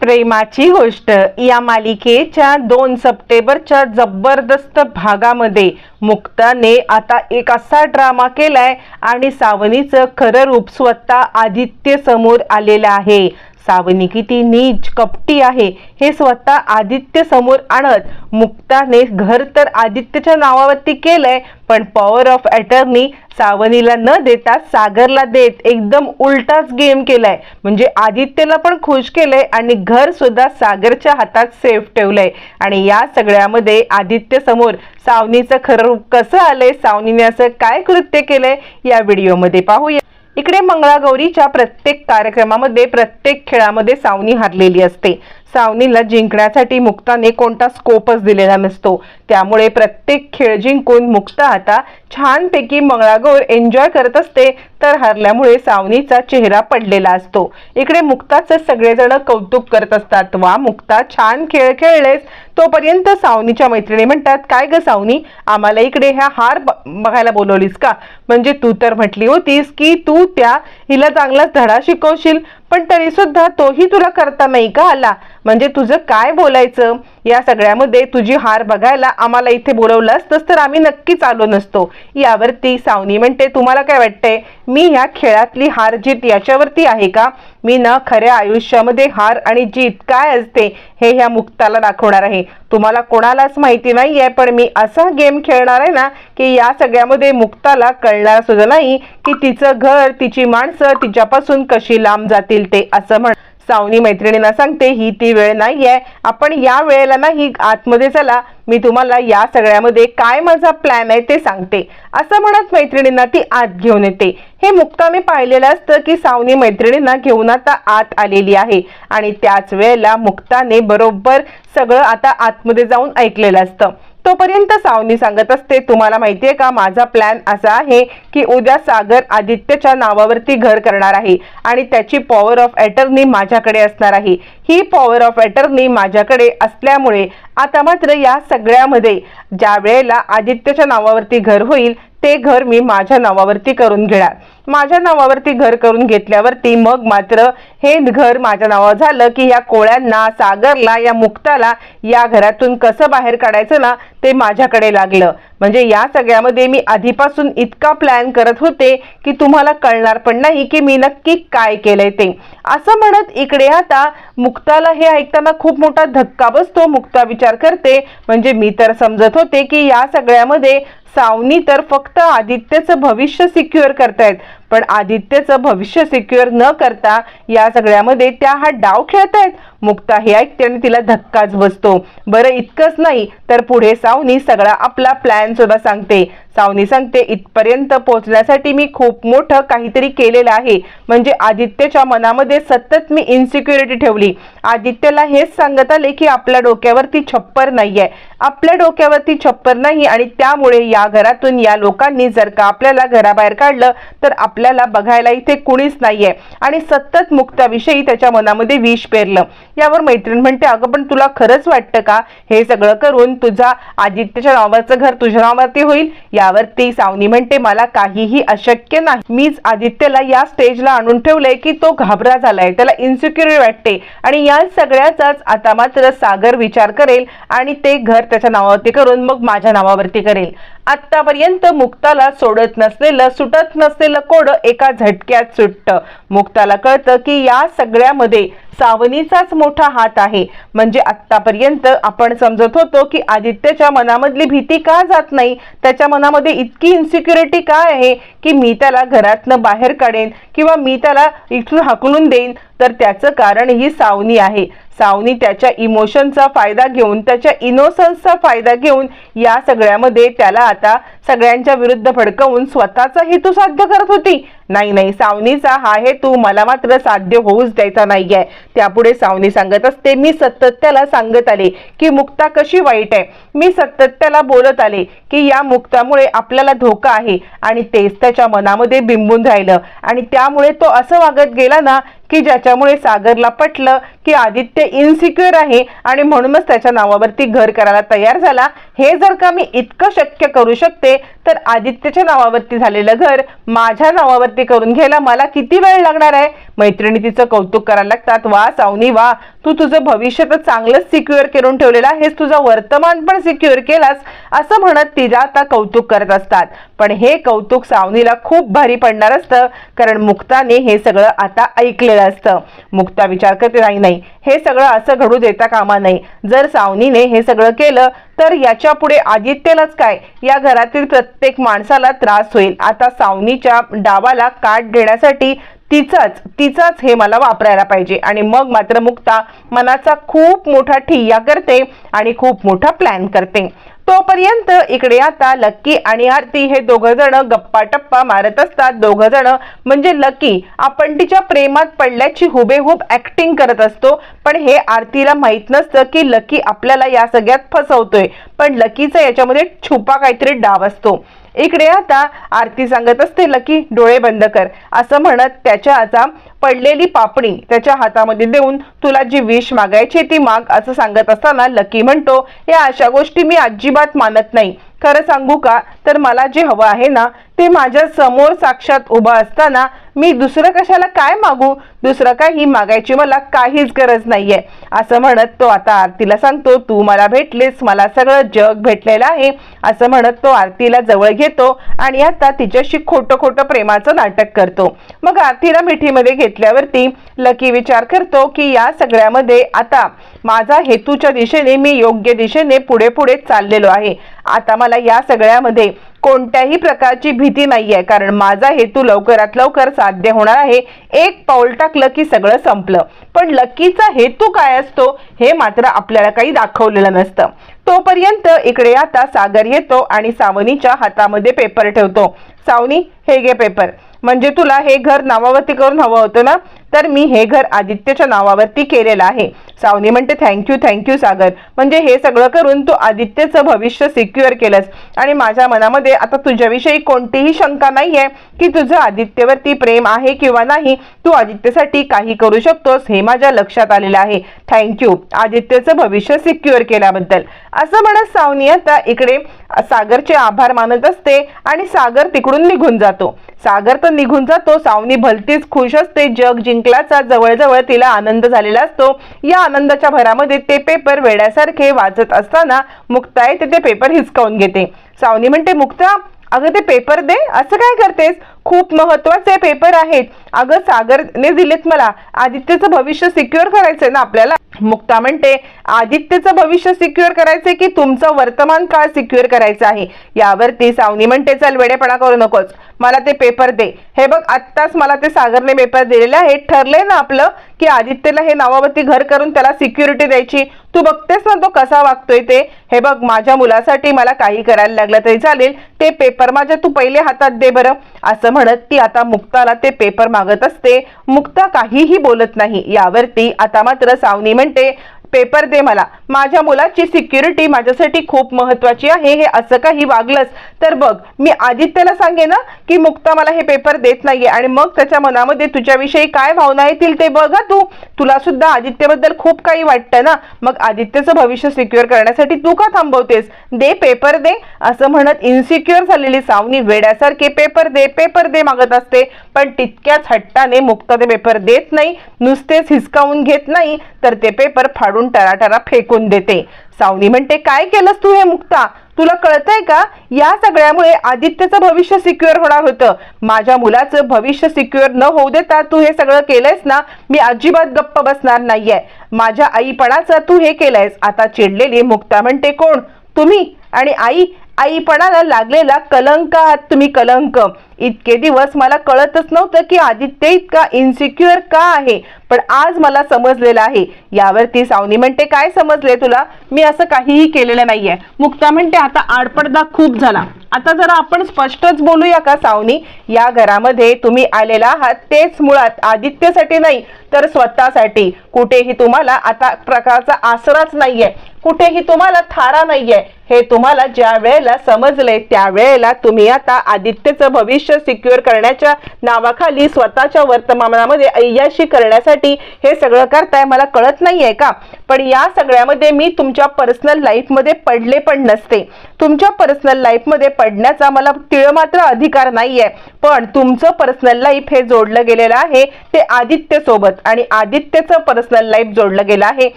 प्रेमाची गोष्ट. या मालिकेच्या दोन सप्टेंबरच्या जबरदस्त भागामध्ये मुक्ताने आता एक असा ड्रामा केलाय आणि सावनीचं खरं रूप स्वतः आदित्य समोर आलेलं आहे. सावनी किती नीच कपटी आहे हे स्वतः आदित्य समोर आणत. मुक्ताने घर तर आदित्यच्या नावावरती केलंय पण पॉवर ऑफ अटर्नी सावनीला न देता सागरला देत एकदम उलटाच गेम केलाय. म्हणजे आदित्यला पण खुश केलंय आणि घर सुद्धा सागरच्या हातात सेफ ठेवलंय. आणि या सगळ्यामध्ये आदित्य समोर सावनीचं खरं रूप कसं आलंय सावनीने असं काय कृत्य केलंय या व्हिडिओमध्ये पाहूया. इकडे मंगळागौरीच्या प्रत्येक कार्यक्रमामध्ये प्रत्येक खेळामध्ये सावनी हरलेली असते. सावनीला जिंकण्यासाठी मुक्ताने कोणता स्कोपच दिलेला नसतो. त्यामुळे प्रत्येक खेळ जिंकून मुक्ता आता छानपैकी मंगळागौर एन्जॉय करत असते तर हरल्यामुळे सावनीचा चेहरा पडलेला असतो. इकडे मुक्ताचं सगळेजण कौतुक करत असतात वा मुक्ता छान खेळ खेळलेस. तोपर्यंत सावनीच्या मैत्रिणी म्हणतात काय ग सावनी आम्हाला इकडे ह्या हार ब- बघायला बोलवलीस का? म्हणजे तू तर म्हटली होतीस की तू त्या हिला चांगलाच धडा शिकवशील. पण तरी सुद्धा तोही तुला करता नाही का आला? म्हणजे तुझं काय बोलायचं? या सगळ्यामध्ये तुझी हार बघायला आम्हाला इथे बोलवलं असतंस तर आम्ही नक्कीच आलो नसतो. यावरती सावनी म्हणते तुम्हाला काय वाटतंय? मी ह्या खेळातली हार जीत याच्यावरती आहे का? मी ना खऱ्या आयुष्यामध्ये हार आणि जीत काय असते हे ह्या मुक्ताला दाखवणार आहे. तुम्हाला कोणालाच माहिती नाही आहे पण मी असा गेम खेळणार आहे ना की या सगळ्यामध्ये मुक्ताला कळणार सुद्धा नाही की तिचं घर तिची माणसं तिच्यापासून कशी लांब जातील ते असं म्हण सावनी मैत्रिणींना सांगते ही ती वेळ नाही आहे आपण या वेळेला नाही. आतमध्ये चला. मी तुम्हाला या सगळ्यामध्ये काय माझा प्लॅन आहे ते सांगते. असं म्हणत मैत्रिणींना ती आत घेऊन येते. हे मुक्ताने पाहिलेलं असतं की सावनी मैत्रिणींना घेऊन आता आत आलेली आहे. आणि त्याच वेळेला मुक्ताने बरोबर सगळं आता आतमध्ये जाऊन ऐकलेलं असतं. तोपर्यंत सावनी सांगत असते. तुम्हाला माहितीये का माझा प्लॅन असा आहे की उद्या सागर आदित्यच्या नावावरती घर करणार आहे आणि त्याची पॉवर ऑफ अटर्नी माझ्याकडे असणार आहे. ही पॉवर ऑफ अटर्नी माझ्याकडे असल्यामुळे आता मात्र या सगळ्यामध्ये ज्या वेळेला आदित्यच्या नावावरती घर होईल ते घर मी माझ्या नावावरती करून घेणार. माझ्या नावावरती घर करून घेतल्यावरती मग मात्र हे घर माझ्या नावावर झालं की या कोळ्यांना सागरला या मुक्ताला या घरातून कसं बाहेर काढायचं ना ते माझ्याकडे लागलं. म्हणजे या सगळ्यामध्ये मी आधीपासून इतका प्लॅन करत होते की तुम्हाला कळणार पण नाही की मी नक्की काय केलंय ते. असं म्हणत इकडे आता मुक्ताला हे ऐकताना खूप मोठा धक्का बसतो. मुक्ता विचार करते. म्हणजे मी तर समजत होते की या सगळ्यामध्ये सावनी तर फक्त आदित्यचं भविष्य सिक्युअर करतायत. पण आदित्यचं भविष्य सिक्युअर न करता या सगळ्यामध्ये त्या हा डाव खेळत आहेत. मुक्ता हे ऐकते आणि तिला धक्काच बसतो. बरं इतकंच नाही तर पुढे सावनी सगळा आपला प्लॅन सुद्धा सांगते. सावनी सांगते इथपर्यंत पोहोचण्यासाठी मी खूप मोठं काहीतरी केलेलं आहे. म्हणजे आदित्यच्या मनामध्ये सतत मी इन्सिक्युरिटी ठेवली. आदित्यला हेच सांगत आले की आपल्या डोक्यावरती छप्पर नाही आहे आपल्या डोक्यावरती छप्पर नाही आणि त्यामुळे या घरातून या लोकांनी जर का आपल्याला घराबाहेर काढलं तर आप आपल्याला बघायला इथे कुणीच नाहीये. आणि सतत मुक्ताविषयी त्याच्या मनामध्ये विष पेरलं. यावर मैत्रीण म्हणते अगं पण तुला खरंच वाटतं का? हे सगळं करून तुझा आदित्यच्या नावाचं घर तुझ्या नावावरती होईल? यावरती सावनी म्हणते मला काहीही अशक्य नाही. मीच आदित्यला या स्टेजला आणून ठेवलंय की तो घाबरा झालाय. त्याला इन्सिक्युअर वाटते. आणि या सगळ्याचाच आता मात्र सागर विचार करेल आणि ते घर त्याच्या नावावरती करून मग माझ्या नावावरती करेल. आतापर्यंत मुक्ताला सोडत नसलेलं सुटत नसलेलं कोड एका झटक्यात सुटतं. मुक्ताला कळतं की या सगळ्यामध्ये सावनीचाच मोठा हात आहे. म्हणजे आत्तापर्यंत आपण समजत होतो की आदित्यच्या मनामधली भीती का जात नाही? त्याच्या मनामध्ये इतकी इन्सिक्युरिटी काय आहे की मी त्याला घरातनं बाहेर काढेन किंवा मी त्याला इथून हाकलून देईन? तर त्याचं कारण ही सावनी आहे. सावनी त्याच्या इमोशनचा फायदा घेऊन त्याच्या इनोसन्सचा फायदा घेऊन या सगळ्यामध्ये त्याला आता सगळ्यांच्या विरुद्ध भडकवून स्वतःचा हेतू साध्य करत होती. नाही नाही सावनीचा हा हेतू मला मात्र साध्य होऊच द्यायचा नाही आहे त्यापुढे सावनी सांगत असते मी सतत्याला सांगत आले की मुक्ता कशी वाईट आहे. मी सतत्याला बोलत आले की या मुक्तामुळे आपल्याला धोका आहे आणि तेच त्याच्या मनामध्ये बिंबून राहिलं. आणि त्यामुळे तो असं वागत गेला ना की ज्याच्यामुळे सागरला पटलं की आदित्य इनसिक्युअर आहे आणि म्हणूनच त्याच्या नावावरती घर करायला तयार झाला. हे जर का मी इतकं शक्य करू शकते तर आदित्यच्या नावावरती झालेलं घर माझ्या नावावरती करून घ्यायला मला किती वेळ लागणार आहे? मैत्रिणी तिचं कौतुक करायला लागतात. वा सावनी वा. तू तुझं भविष्य तर चांगलंच सिक्युअर करून ठेवलेलं आहेस तुझं वर्तमान पण सिक्युअर केलास असं म्हणत तिला आता कौतुक करत असतात. पण हे कौतुक सावनीला खूप भारी पडणार असतं कारण मुक्ताने हे सगळं आता ऐकलेलं असतं. मुक्ता विचार करते नाही नाही हे सगळं असं घडू देता कामा नाही जर सावनीने हे सगळं केलं तर याच्यापुढे आदित्यलाच काय? या घरातील प्रत्येक माणसाला त्रास होईल. आता सावनीच्या डावाला काट देण्यासाठी तिचाच तिचाच हे मला वापरायला पाहिजे. आणि मग मात्र मुक्ता मनाचा खूप मोठा ठिय्या करते आणि खूप मोठा प्लॅन करते. तोपर्यंत इकडे आता लक्की आणि आरती हे दोघं जण गप्पा टप्पा मारत असतात. दोघं जण म्हणजे लकी आपण तिच्या प्रेमात पडल्याची हुबेहूब ऍक्टिंग करत असतो. पण हे आरतीला माहीत नसतं की लकी आपल्याला या सगळ्यात फसवतोय. पण लकीचा याच्यामध्ये छुपा काहीतरी डाव असतो. इकडे आता आरती सांगत असते लकी डोळे बंद कर. असं म्हणत त्याच्या आता पडलेली पापणी त्याच्या हातामध्ये देऊन तुला जी विष मागायची ती माग. असं सांगत असताना लकी म्हणतो या अशा गोष्टी मी अजिबात मानत नाही. खरं सांगू का? तर मला जे हवं आहे ना ते माझ्यासमोर साक्षात उभं असताना मी दुसरं कशाला काय मागू? दुसरं काही मागायची मला काहीच गरज नाहीये. असं म्हणत तो आता आरतीला सांगतो तू मला भेटलीस मला सगळं जग भेटलेलं आहे. असं म्हणत तो आरतीला जवळ घेतो आणि आता तिच्याशी खोटं खोटं प्रेमाचं नाटक करतो. मग आरतीला मिठीमध्ये घेतल्यावरती लकी विचार करतो की या सगळ्यामध्ये आता माझा हेतूच्या दिशेने मी योग्य दिशेने पुढे पुढे चाललेलो आहे. आता मला या सगळ्यामध्ये कोणत्याही प्रकारची भीती नाही आहे कारण माझा हेतू लवकरात लवकर साध्य होणार आहे. एक पाऊल टाकलं की सगळं संपलं. पण लकीचा हेतू काय असतो हे मात्र आपल्याला काही दाखवलेलं नसतं. तोपर्यंत इकडे आता सागर येतो आणि सावनीच्या हातामध्ये पेपर ठेवतो. सावनी हे घे पेपर म्हणजे तुला हे घर नावावरती करून हवं होतं ना? तर मी हे घर आदित्यच्या नावावरती केलेलं आहे. सावनी म्हणते थँक्यू थँक्यू सागर. म्हणजे हे सगळं करून तू आदित्यचं भविष्य सिक्युअर केलंस. आणि माझ्या मनामध्ये आता तुझ्याविषयी कोणतीही शंका नाहीये की तुझं आदित्यवरती प्रेम आहे किंवा नाही तू आदित्यसाठी काही करू शकतोस हे माझ्या लक्षात आलेलं आहे. थँक्यू आदित्यचं भविष्य सिक्युअर केल्याबद्दल. असं म्हणत सावनी आता इकडे सागरचे आभार मानत असते आणि सागर तिकडून निघून जातो. सागर तर निघून जातो. सावनी भलतीच खुश असते. जग जिंकल्याचा जवळजवळ तिला आनंद झालेला असतो. या आनंदाच्या भरामध्ये ते पेपर वेड्यासारखे वाचत असताना मुक्ताय ते ते पेपर हिसकावून घेते. सावनी म्हणते मुक्ता अगं ते पेपर दे. असं काय करतेस? खूप महत्त्वाचे पेपर आहेत. अगं सागरने दिलेत मला. आदित्यचं भविष्य सिक्युअर करायचंय ना आपल्याला? मुक्ता म्हणते आदित्यचं भविष्य सिक्युअर करायचंय की तुमचं वर्तमान काळ सिक्युअर करायचं आहे. यावरती सावनी म्हणते चल वेडेपणा करू नकोस. मला ते पेपर दे. हे बघ आत्ताच मला ते सागरने पेपर दिलेले आहे. ठरलंय ना आपलं की आदित्यला हे नावावरती घर करून त्याला सिक्युरिटी द्यायची. तू बघतेस ना तो कसा वागतोय ते? हे बघ माझ्या मुलासाठी मला काही करायला लागलं तरी चालेल. ते पेपर माझ्या तू पहिले हातात दे बरं. असं म्हणत ती आता मुक्ताला ते पेपर मागत असते. मुक्ता काहीही बोलत नाही. यावरती आता मात्र सावनी म्हणते पेपर दे मला. माझ्या मुलाची सिक्युरिटी माझ्यासाठी खूप महत्वाची आहे हे असं काही वागलंच तर बघ मी आदित्यला सांगे ना की मुक्ता मला हे पेपर देत नाहीये आणि मग त्याच्या मनामध्ये तुझ्याविषयी काय भावना येतील ते बघ तू. तुला सुद्धा आदित्यबद्दल खूप काही वाटतं ना. मग आदित्यचं भविष्य सिक्युअर करण्यासाठी तू का थांबवतेस? दे पेपर दे. असं म्हणत इन्सिक्युअर झालेली सावनी वेड्यासारखे पेपर दे पेपर दे मागत असते. पण तितक्याच हट्टाने मुक्ता ते पेपर देत नाही नुसतेच हिसकावून घेत नाही. तर ते पेपर फाडून टराटरा फेकून देते. सावनी म्हणते काय केलंस तू हे मुक्ता? तुला कळतंय का? या सगळ्यामुळे आदित्यचं भविष्य सिक्युअर होणार होतं. माझ्या मुलाचं भविष्य सिक्युअर न होऊ देता तू हे सगळं केलंयस ना? मी अजिबात गप्प बसणार नाहीये. माझ्या आईपणाचं तू हे केलंयस. आता चिडलेली मुक्ता म्हणते कोण? तुम्ही? आणि आई? आईपणाला लागलेला कलंक आहात तुम्ही कलंक. इतके दिवस मला कळतच नव्हतं की आदित्य इतका इन्सिक्युअर का आहे. पण आज मला समजलेलं आहे. यावरती सावनी म्हणते काय समजले तुला? मी असं काहीही केलेलं नाहीये. मुक्ता म्हणते आता आडपडदा खूप झाला. आता जरा आपण स्पष्टच बोलूया का सावनी? या घरामध्ये तुम्ही आलेला आहात तेच मुळात आदित्यसाठी नाही तर स्वतःसाठी. कुठेही तुम्हाला आता प्रकारचा आसराच नाहीये. कुठेही तुम्हाला थारा नाहीये. हे तुम्हाला ज्या वेळेला समजले त्यावेळेला तुम्ही आता आदित्यचं भविष्य भविष्य सिक्युअर करण्याच्या नावाखाली स्वतःच्या वर्तमानामध्ये अय्याशी करण्यासाठी हे सगळं करताय मला कळत नाहीये का? पण या सगळ्यामध्ये मी तुमच्या पर्सनल लाईफमध्ये पडले पण नसते. तुमच्या पर्सनल लाईफमध्ये पडण्याचा मला तिळमात्र अधिकार नाहीये. पण तुमचं पर्सनल लाईफ हे जोडलं गेलेलं आहे ते आदित्य सोबत. आणि आदित्यचं पर्सनल लाईफ जोडलं गेलं आहे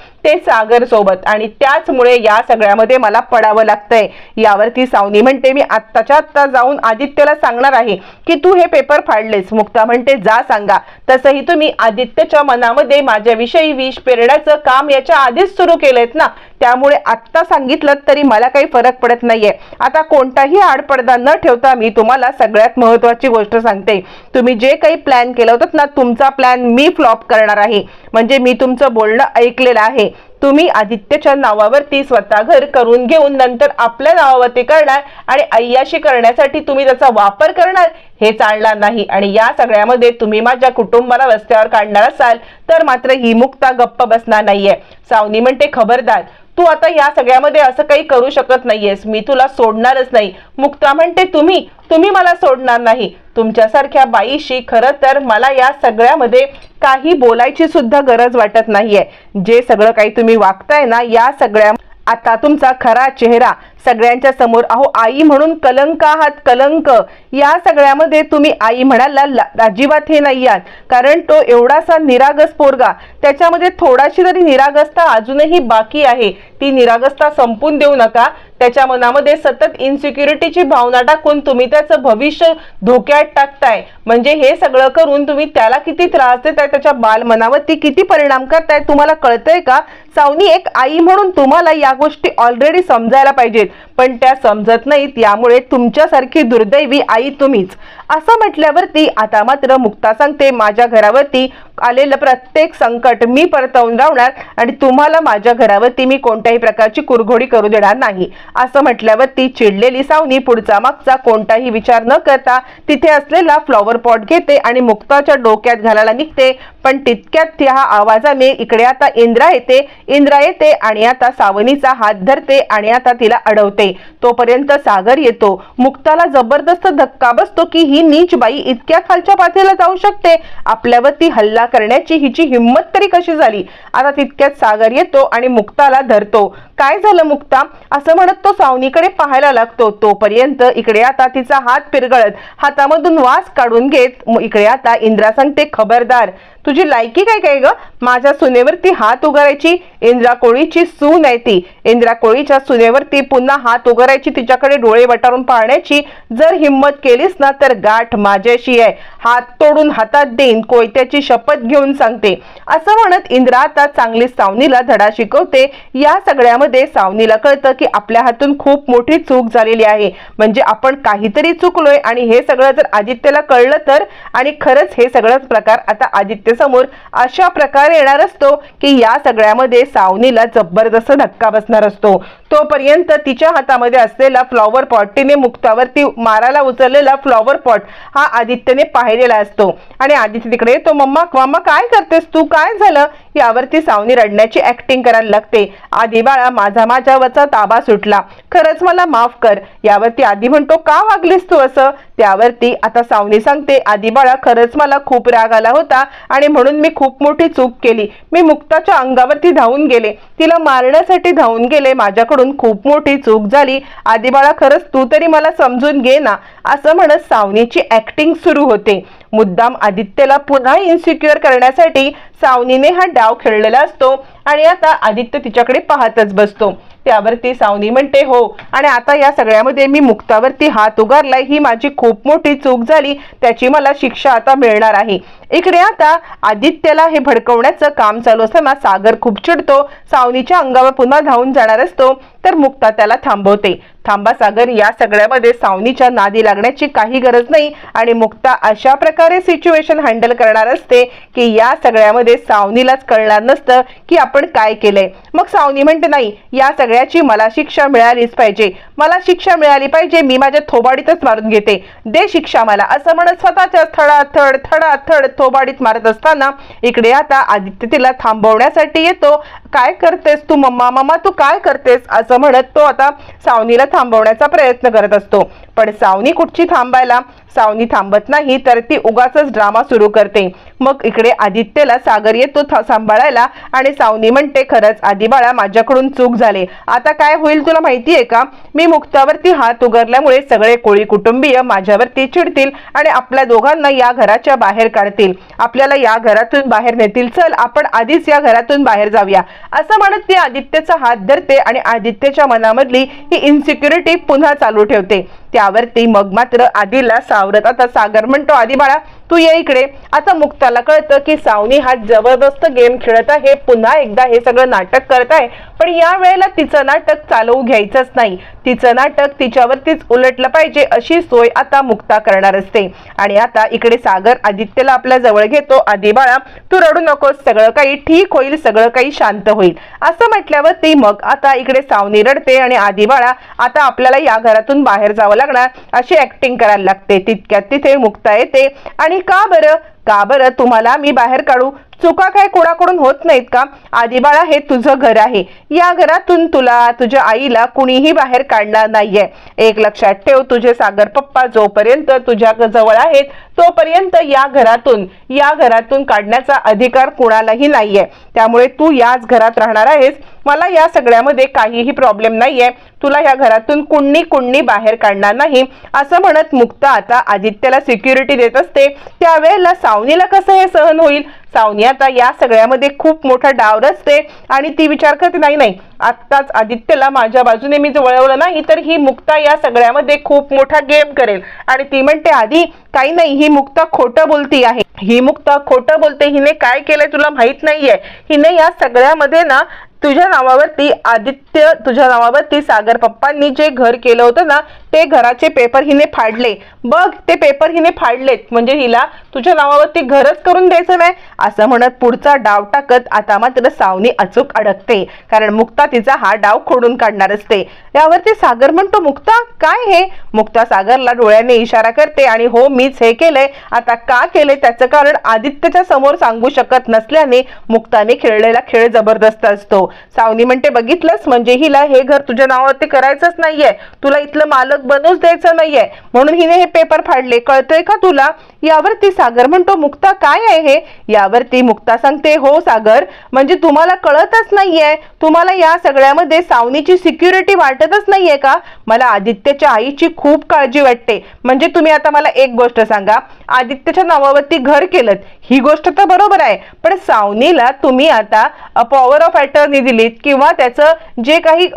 ते सागर सोबत. आणि त्याचमुळे या सगळ्यामध्ये मला पडावं लागतंय. यावरती सावनी म्हणते मी आत्ताच्या आत्ता जाऊन आदित्यला सांगणार आहे. की तू हे पेपर फाडलेस. मुक्ता म्हणते जा सांगा. तसंही तुम्ही आदित्यच्या मनामध्ये माझ्याविषयी विष पेरण्याचं काम याच्या आधीच सुरू केलंयत ना? त्यामुळे आत्ता सांगितलं तरी मला काही फरक पडत नाहीये. आता कोणताही आडपडदा न ठेवता मी तुम्हाला सगळ्यात महत्वाची गोष्ट सांगते. तुम्ही जे काही प्लॅन केलं होतं ना तुमचा प्लॅन मी फ्लॉप करणार आहे. म्हणजे मी तुमचं बोलणं ऐकलेलं आहे. तुम्ही आदित्यच्या नावावरती स्वतः घर करून घेऊन नंतर आपल्या नावावरती करणार आणि अय्याशी करण्यासाठी तुम्ही त्याचा वापर करणार हे चालणार नाही. आणि या सगळ्यामध्ये तुम्ही माझ्या कुटुंबाला रस्त्यावर काढणार असाल तर मात्र ही मुक्ता गप्प बसणार नाहीये. सावनी म्हणते खबरदार तू आता या सगळ्यामध्ये असं काही करू शकत नाहीयेस. मी तुला सोडणारच नाही. मुक्ता म्हणते तुम्ही तुम्ही मला सोडणार नाही. तुमच्यासारख्या बाईशी खरं तर मला या सगळ्यामध्ये काही बोलायची सुद्धा गरज वाटत नाहीये. जे सगळं काही तुम्ही वागताय ना या सगळ्या आता तुमचा खरा चेहरा सगळ्यांच्या समोर. अहो आई म्हणून कलंक आहात कलंक. या सगळ्यामध्ये तुम्ही आई म्हणाला ला- अजिबात हे नाही आहात. कारण तो एवढासा निरागस पोरगा त्याच्यामध्ये थोडाशी तरी निरागसता अजूनही बाकी आहे ती निरागसता संपून देऊ नका. त्याच्या मनामध्ये सतत इन्सिक्युरिटीची भावना टाकून तुम्ही त्याचं भविष्य धोक्यात टाकताय. म्हणजे हे सगळं करून तुम्ही त्याला किती त्रास देताय त्याच्या बालमनावरती किती परिणाम करताय तुम्हाला कळतंय का? सावनी एक आई म्हणून तुम्हाला या गोष्टी ऑलरेडी समजायला पाहिजेत. पण त्या समजत नाहीत यामुळे तुमच्यासारखी दुर्दैवी आई तुम्हीच. असं म्हटल्यावरती आता मात्र मुक्ता सांगते माझ्या घरावरती आलेलं प्रत्येक संकट मी परतवून लावणार आणि तुम्हाला माझ्या घरावरती मी कोणत्याही प्रकारची कुरघोडी करू देणार नाही. असं म्हटल्यावरती चिडलेली सावनी पुढचा मागचा कोणताही विचार न करता तिथे असलेला फ्लॉवर पॉट घेते आणि मुक्ताच्या डोक्यात घालायला निघते. पण तितक्यात त्या आवाजाने इकडे आता इंद्रा येते इंद्रा येते आणि आता सावनीचा हात धरते आणि आता तिला अडवते तोपर्यंत सागर येतो. मुक्ताला जबरदस्त धक्का बसतो की ही नीच बाई इतक्या खालच्या पातळीला जाऊ शकते. आपल्यावरती हल्ला करण्याची हिची हिंमत तरी कशी झाली? आता तितक्यात सागर येतो आणि मुक्ताला धरतो. काय झालं मुक्ता? असं म्हणत तो सावनीकडे पाहायला लागतो. तोपर्यंत इकडे आता तिचा हात पिरगळत. हातामधून वास काढून घेत इकडे आता इंद्रा सांगते खबरदार. तुझी लायकी काय काय ग? माझ्या सुनेवरती हात उगारायची इंद्रा कोळीची सून आहे ती. इंद्रा कोळीच्या सुनेवरती पुन्हा हात उगारायची तिच्याकडे डोळे वटारून पाहण्याची जर हिंमत केलीस ना तर गाठ माझ्याशी आहे. हात तोडून हातात देईन कोयत्याची शपथ घेऊन सांगते. असं म्हणत इंद्रा आता चांगली सावनीला धडा शिकवते. या सगळ्यामध्ये सावनीला कळतं की आपल्या हातून खूप मोठी चूक झालेली आहे. म्हणजे आपण काहीतरी चुकलोय आणि हे सगळं जर आदित्यला कळलं तर आणि खरंच हे सगळंच प्रकार आता आदित्य समोर अशा प्रकारे येणार असतो की या सगळ्यामध्ये सावनीला जबरदस्त धक्का बसणार असतो. तोपर्यंत तिच्या हातामध्ये असलेला फ्लॉवर पॉट तिने मुक्तावरती माराला उचललेला फ्लॉवर पॉट हा आदित्यने पाहिलेला असतो. आणि आदित्य तिकडे तो मम्मा मम्मा काय करतेस? तू काय झालं? यावरती सावनी रडण्याची ऍक्टिंग करायला लागते. आधी बाळा माझा माझ्यावरचा ताबा सुटला. खरंच मला माफ कर. यावरती आधी म्हणतो का वागलीस तू असं? त्यावरती आता सावनी सांगते आधी बाळा खरंच मला खूप राग आला होता आणि म्हणून मी खूप मोठी चूक केली. मी मुक्ताच्या अंगावरती धावून गेले. तिला मारण्यासाठी धावून गेले. माझ्याकडून खूप मोठी चूक झाली. आधी बाळा खरंच तू तरी मला समजून घे ना. असं म्हणत सावनीची ऍक्टिंग सुरू होते. मुद्दाम आदित्यला पुन्हा इन्सिक्युअर करण्यासाठी सावनीने हा डाव खेळलेला असतो आणि आता आदित्य तिच्याकडे पाहतच बसतो. त्यावरती सावनी म्हणते हो आणि आता या सगळ्यामध्ये मी मुक्तावरती हात उगारलाय. ही माझी खूप मोठी चूक झाली. त्याची मला शिक्षा आता मिळणार आहे. इकडे आता आदित्यला हे भडकवण्याचं काम चालू असताना सागर खूप चिडतो. सावनीच्या अंगावर पुन्हा धावून जाणार असतो. तर मुक्ता त्याला थांबवते. थांबा सागर या सगळ्यामध्ये सावनीच्या नादी लागण्याची काही गरज नाही आणि मुक्ता अशा प्रकारे सिच्युएशन हँडल करणार असते की या सगळ्यामध्ये सावनीलाच कळणार नसतं की आपण काय केलंय. मग सावनी म्हणते नाही या सगळ्याची मला शिक्षा मिळालीच पाहिजे. मला शिक्षा मिळाली पाहिजे मी माझ्या थोबाडीतच मारून घेते. दे शिक्षा मला. असं म्हणत स्वतःच्या थडाथड थडाथड थोबाडीत मारत असताना इकडे आता आदित्य तिला थांबवण्यासाठी येतो. काय करतेस तू मम्मा? मम्मा तू काय करतेस? असं म्हणत तो आता सावनीला थांबवण्याचा प्रयत्न करत असतो. पण सावनी कुठची थांबायला सावनी थांबत नाही तर ती उगाच ड्रामा सुरू करते. मग इकडे आदित्यला सागर येतो सांभाळायला आणि सावनी म्हणते खरंच आधी बाळा माझ्याकडून चूक झाले. आता काय होईल तुला माहितीये का? मी मुक्तावरती हात उघडल्यामुळे सगळे कोळी कुटुंबीय माझ्यावरती चिडतील आणि आपल्या दोघांना या घराच्या बाहेर काढतील. आपल्याला या घरातून बाहेर नेतील. चल आपण आधीच या घरातून बाहेर जाऊया. असं म्हणत ती आदित्यचा हात धरते आणि आदित्यच्या मनामधली ही इन्सिक्युरिटी पुन्हा चालू ठेवते. त्यावरती मग मात्र आधीला सावरत. आता सागर म्हणतो आधी बाळा तू ये इकडे. आता मुक्ताला कळतं की सावनी हा जबरदस्त गेम खेळत आहे. पुन्हा एकदा हे सगळं नाटक करत आहे. पण या वेळेला तिचं नाटक चालवू घ्यायचंच नाही. तिचं नाटक तिच्यावरतीच उलटलं पाहिजे अशी सोय आता मुक्ता करणार असते. आणि आता इकडे सागर आदित्यला आपल्या जवळ घेतो. आधी बाळा तू रडू नकोस. सगळं काही ठीक होईल. सगळं काही शांत होईल. असं म्हटल्यावर ती मग आता इकडे सावनी रडते आणि आधी बाळा आता आपल्याला या घरातून बाहेर जावं लागणार. अशी ऍक्टिंग करायला लागते. तितक्यात तिथे मुक्ता येते आणि का बरं? का बरं? तुम्हाला मी बाहेर काढू. चुका काय कोणाकडून होत नाहीत का? आधी बाळा हे तुझं घर आहे. या घरातून तुला तुझ्या आईला कुणीही बाहेर काढणार नाहीये. एक लक्षात ठेव तुझे सागर पप्पा जोपर्यंत तुझ्या जवळ आहेत तोपर्यंत या घरातून या घरातून काढण्याचा अधिकार कुणालाही नाहीये. त्यामुळे तू याच घरात राहणार आहेस. मला या सगळ्यामध्ये काहीही प्रॉब्लेम नाहीये. तुला या घरातून कुणी कुणी बाहेर काढणार नाही. असं म्हणत मुक्ता आता आदित्यला सिक्युरिटी देत असते. त्यावेळेला सावनीला कसं हे सहन होईल? सावनी आता या सगळ्यामध्ये खूप मोठा डाव रचते आणि ती विचार करते नाही नाही आत्ताच आदित्यला माझ्या बाजूने मी जर वळवलं नाही तर ही मुक्ता या सगळ्यामध्ये खूप मोठा गेम करेल. आणि ती म्हणते आधी काही नाही ही मुक्ता खोटं बोलती आहे. ही मुक्ता खोटं बोलते हिने काय केलंय तुला माहीत नाहीये. हिने या सगळ्यामध्ये ना तुझ्या नावावरती आदित्य तुझ्या नावावरती सागर पप्पांनी जे घर केलं होतं ना ते घराचे पेपर हिने फाडले. बघ ते पेपर हिने फाडलेत. म्हणजे हिला तुझ्या नावावरती घरच करून द्यायचं नाही. असं म्हणत पुढचा डाव टाकत आता मात्र सावनी अचूक अडकते. कारण मुक्ता तिचा हा डाव खोडून काढणार असते. यावरती सागर म्हणतो मुक्ता काय हे? मुक्ता सागरला डोळ्याने इशारा करते आणि हो मीच हे केलंय. आता का केलंय त्याचं कारण आदित्यच्या समोर सांगू शकत नसल्याने मुक्ताने खेळलेला खेळ जबरदस्त असतो. सावनी म्हणते बघितलंच म्हणजे हिला हे घर तुझ्या नावावरती करायचंच नाहीये. तुला इथलं मालक बनूच द्यायचं नाहीये. म्हणून हिने हे पेपर फाडले. कळतंय का तुला? यावरती सागर म्हणतो मुक्ता काय आहे हे? यावरती मुक्ता सांगते हो सागर म्हणजे तुम्हाला कळतच नाहीये. तुम्हाला या सगळ्यामध्ये सावनीची सिक्युरिटी वाटतच नाहीये का? मला आदित्यच्या आईची खूप काळजी वाटते. म्हणजे तुम्ही आता मला एक गोष्ट सांगा. आदित्यच्या नावावरती घर केलं ही गोष्ट तर बरोबर आहे. पण सावनीला तुम्ही आता पॉवर ऑफ अटर्नी दिलीत किंवा त्याचं जे काही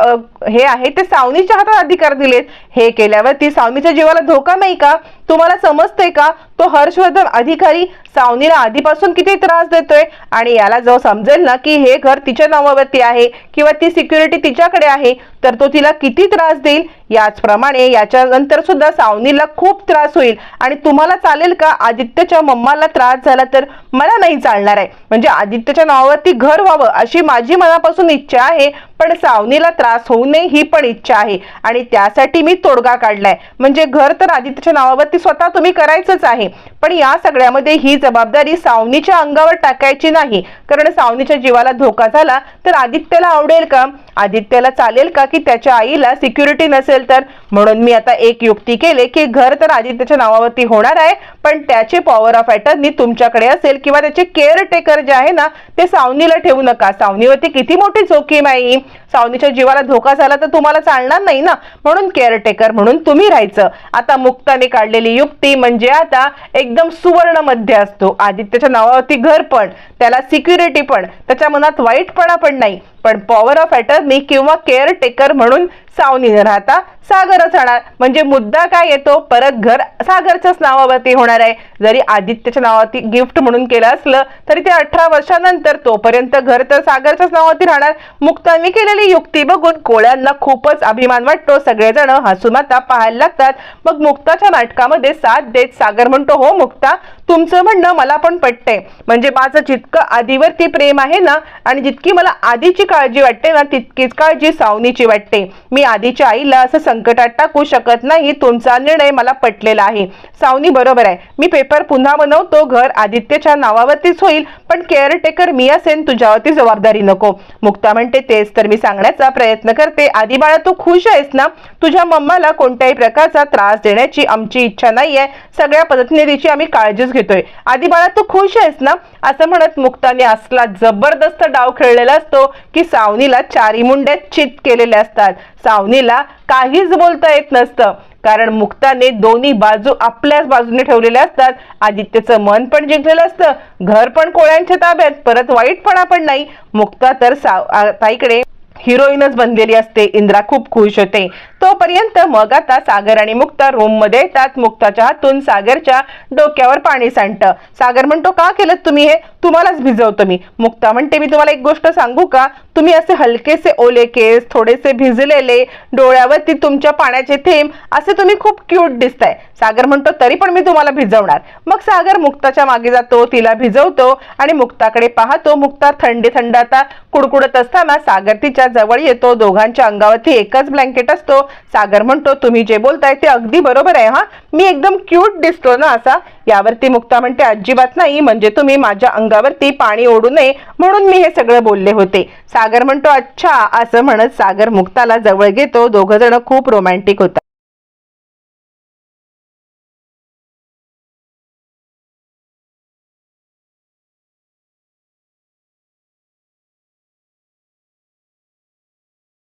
हे आहे ते सावनीच्या हातात अधिकार दिलेत. हे केल्यावरती सावनीच्या जीवाला धोका नाही का? तुम्हाला समजतंय का? तो हर्षवर्धन अधिकारी सावनीला आधीपासून किती त्रास देतोय आणि याला जो समजेल ना की हे घर तिच्या नावावरती आहे किंवा ती सिक्युरिटी तिच्याकडे आहे तर तो तिला किती त्रास देईल? याचप्रमाणे याच्यानंतर सुद्धा सावनीला खूप त्रास होईल. आणि तुम्हाला चालेल का? आदित्यच्या मम्माला त्रास झाला तर मला नाही चालणार आहे. म्हणजे आदित्यच्या नावावरती घर व्हावं अशी माझी मनापासून इच्छा आहे पण सावनीला त्रास होऊ नये ही पण इच्छा आहे. आणि त्यासाठी मी तोडगा काढलाय. म्हणजे घर तर आदित्यच्या नावावरती स्वतः तुम्ही करायचंच आहे. पण या सगळ्यामध्ये ही जबाबदारी सावनीच्या अंगावर टाकायची नाही. कारण सावनीच्या जीवाला धोका झाला तर आदित्यला आवडेल का? आदित्यला चालेल का की त्याच्या आईला सिक्युरिटी नसेल तर? म्हणून मी आता एक युक्ती केले की घर तर आदित्यच्या नावावरती होणार आहे पण त्याचे पॉवर ऑफ अटर्नी तुमच्याकडे असेल किंवा त्याचे केअर टेकर जे आहे ना ते सावनीला ठेवू नका. सावनीवरती किती मोठी जोखीम आहे सावनीच्या जीवाला धोका झाला तर तुम्हाला चालणार नाही ना. म्हणून केअर टेकर म्हणून तुम्ही राहायचं. आता मुक्ताने काढलेली युक्ती म्हणजे आता एकदम सुवर्णमध्ये असतो. आदित्यच्या नावावरती घर पण त्याला सिक्युरिटी पण त्याच्या मनात वाईटपणा पण नाही. पण पॉवर ऑफ अटर्नी किंवा केअर टेकर म्हणून सावनी न राहता सागरच राहणार. म्हणजे मुद्दा काय येतो? परत घर सागरच्याच नावावरती होणार आहे. जरी आदित्यच्या नावावरती गिफ्ट म्हणून केलं असलं तरी ते अठरा वर्षानंतर तोपर्यंत घर तर सागरच्याच नावावरती राहणार. मुक्तांनी केलेली युक्ती बघून कोळ्यांना खूपच अभिमान वाटतो. सगळेजण हसूमाता पाहायला लागतात. मग मुक्ताच्या नाटकामध्ये साथ देत सागर म्हणतो हो मुक्ता तुमचं म्हणणं मला पण पटतंय. म्हणजे माझं जितकं आधीवरती प्रेम आहे ना आणि जितकी मला आधीची काळजी वाटते ना तितकीच काळजी सावनीची वाटते. मी आधीच्या आईला असं संकटात टाकू शकत नाही तुमचा निर्णय मला पटलेला आहे. सावनी बरोबर आहे. मी पेपर पुन्हा बनवतो घर आदित्यच्या नावावरतीच होईल पण केअरटेकर मी असेन तुझ्यावरती जबाबदारी नको. मुक्ता म्हणते तेच तर मी सांगण्याचा प्रयत्न करते. आधी बाळा तू खुश आहेस ना? तुझ्या मम्माला कोणत्याही प्रकारचा त्रास देण्याची आमची इच्छा नाहीये. सगळ्या पद्धतीने तिची आम्ही काळजीच घेतोय. आधी बाळा तू खुश आहेस ना? असं म्हणत मुक्ताने असला जबरदस्त डाव खेळलेला असतो की सावनीला चारी मुंड्यात चित केलेले असतात. सावनीला काहीच बोलता येत नसतं. कारण मुक्ताने दोन्ही बाजू आपल्याच बाजूने ठेवलेल्या असतात. आदित्यचं मन पण जिंकलेलं असतं. घर पण कोळ्यांच्या ताब्यात. परत वाईटपणा पण नाही. मुक्ता तर साव ताईकडे हिरोईनच बनलेली असते. इंद्रा खूप खुश होते. तोपर्यंत मग आता सागर आणि मुक्ता रूममध्ये येतात. मुक्ताच्या हातून सागरच्या डोक्यावर पाणी सांडतं. सागर म्हणतो का केलं तुम्ही हे? तुम्हालाच भिजवतो मी. मुक्ता म्हणते मी तुम्हाला एक गोष्ट सांगू का? तुम्ही असे हलकेसे ओले केस थोडेसे भिजलेले डोळ्यावरती तुमच्या पाण्याचे थेंब असे तुम्ही खूप क्यूट दिसताय. सागर म्हणतो तरी पण मी तुम्हाला भिजवणार. मग सागर मुक्ताच्या मागे जातो तिला भिजवतो आणि मुक्ताकडे पाहतो. मुक्ता थंडी थंड आता कुडकुडत असताना सागर तिच्या जवळ येतो. दोघांच्या अंगावरती एकच ब्लँकेट असतो. सागर म्हणतो तुम्ही जे बोलताय ते अगदी बरोबर आहे हा. मी एकदम क्यूट दिसतो ना असा. यावरती मुक्ता म्हणते अजिबात नाही म्हणजे तुम्ही माझ्या अंगावरती पाणी ओढू नये म्हणून मी हे सगळं बोलले होते. सागर म्हणतो अच्छा असं म्हणत सागर मुक्ताला जवळ घेतो. दोघ जण खूप रोमॅन्टिक होतात.